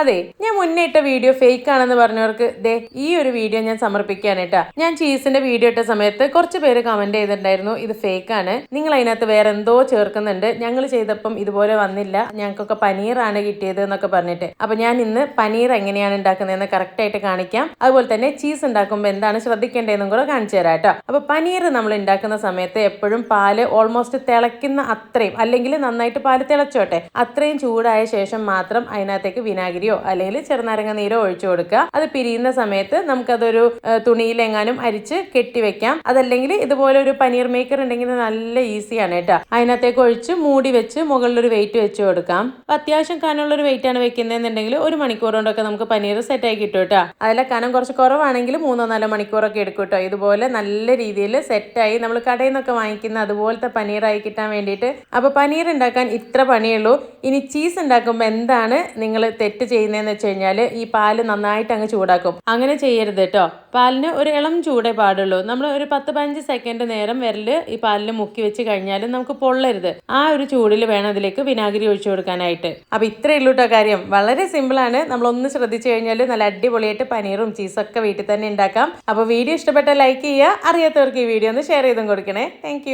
അതെ ഞാൻ മുന്നേ ഇട്ട വീഡിയോ ഫേക്ക് ആണെന്ന് പറഞ്ഞവർക്ക് ദേ ഈ ഒരു വീഡിയോ ഞാൻ സമർപ്പിക്കാനേട്ടാ ഞാൻ ചീസിന്റെ വീഡിയോ ഇട്ട സമയത്ത് കുറച്ച് പേര് കമന്റ് ചെയ്തിട്ടുണ്ടായിരുന്നു ഇത് ഫേക്ക് ആണ്. നിങ്ങൾ അതിനകത്ത് വേറെ എന്തോ ചേർക്കുന്നുണ്ട്. ഞങ്ങൾ ചെയ്തപ്പം ഇതുപോലെ വന്നില്ല. ഞങ്ങൾക്കൊക്കെ പനീറാണ് കിട്ടിയത് എന്നൊക്കെ പറഞ്ഞിട്ട്. അപ്പൊ ഞാൻ ഇന്ന് പനീർ എങ്ങനെയാണ് ഉണ്ടാക്കുന്നതെന്ന് കറക്റ്റ് ആയിട്ട് കാണിക്കാം. അതുപോലെ തന്നെ ചീസ് ഉണ്ടാക്കുമ്പോൾ എന്താണ് ശ്രദ്ധിക്കേണ്ടതെന്നും കൂടെ കാണിച്ചു തരാം കേട്ടോ. അപ്പൊ പനീർ നമ്മൾ ഉണ്ടാക്കുന്ന സമയത്ത് എപ്പോഴും പാൽ ഓൾമോസ്റ്റ് തിളയ്ക്കുന്ന അത്രയും അല്ലെങ്കിൽ നന്നായിട്ട് പാൽ തിളച്ചോട്ടെ അത്രയും ചൂടായ ശേഷം മാത്രം അതിനകത്തേക്ക് വിനാഗിരിയോ അല്ലെങ്കിൽ ചെറുനാരങ്ങ നീരോ ഒഴിച്ചു കൊടുക്കുക. അത് പിരിയുന്ന സമയത്ത് നമുക്കതൊരു തുണിയിലെങ്ങാനും അരിച്ച് കെട്ടിവെക്കാം അതല്ലെങ്കിൽ ഇതുപോലെ ഒരു പനീർ മേക്കർ ഉണ്ടെങ്കിൽ നല്ല ഈസിയാണ് കേട്ടോ. അതിനകത്തേക്ക് ഒഴിച്ച് മൂടി വെച്ച് മുകളിലൊരു വെയിറ്റ് വെച്ച് കൊടുക്കാം. അത്യാവശ്യം കനമുള്ള ഒരു വെയിറ്റ് ആണ് വെക്കുന്നതെന്നുണ്ടെങ്കിൽ ഒരു മണിക്കൂർ കൊണ്ടൊക്കെ നമുക്ക് പനീർ സെറ്റ് ആയി കിട്ടും. കേട്ടോ അതിലെ കനം കുറച്ച് കുറവാണെങ്കിൽ മൂന്നോ നാലോ മണിക്കൂറൊക്കെ എടുക്കും കേട്ടോ. ഇതുപോലെ നല്ല രീതിയിൽ സെറ്റായി നമ്മൾ കടയിൽ നിന്നൊക്കെ വാങ്ങിക്കുന്ന അതുപോലത്തെ പനീറായി കിട്ടാൻ വേണ്ടിയിട്ട്. അപ്പോൾ പനീർ ഉണ്ടാക്കാൻ ഇത്ര പണിയുള്ളൂ. ഇനി ചീസ് ഉണ്ടാക്കുമ്പോൾ എന്താണ് നിങ്ങൾ തെറ്റ് ചെയ്യുന്നതെന്ന് വെച്ച് കഴിഞ്ഞാൽ ഈ പാൽ നന്നായിട്ട് അങ്ങ് ചൂടാക്കും. അങ്ങനെ ചെയ്യരുത് കേട്ടോ പാലിന് ഒരു ഇളം ചൂടേ പാടുള്ളൂ. നമ്മൾ ഒരു പത്ത് പതിനഞ്ച് സെക്കൻഡ് നേരം വിരൽ ഈ പാലിൽ മുക്കി വെച്ച് കഴിഞ്ഞാൽ നമുക്ക് പൊള്ളരുത്. ആ ഒരു ചൂടിൽ വേണം അതിലേക്ക് വിനാഗിരി ഒഴിച്ചു കൊടുക്കാനായിട്ട്. അപ്പൊ ഇത്രയേ ഉള്ളൂ കേട്ടോ കാര്യം. വളരെ സിമ്പിളാണ് നമ്മൾ ഒന്ന് ശ്രദ്ധിച്ചു കഴിഞ്ഞാൽ നല്ല അടിപൊളിയായിട്ട് പനീറും ചീസൊക്കെ വീട്ടിൽ തന്നെ ഉണ്ടാക്കാം. അപ്പോൾ വീഡിയോ ഇഷ്ടപ്പെട്ട ലൈക്ക് ചെയ്യുക. അറിയാത്തവർക്ക് ഈ വീഡിയോ ഒന്ന് ഷെയർ ചെയ്തും കൊടുക്കണേ. താങ്ക്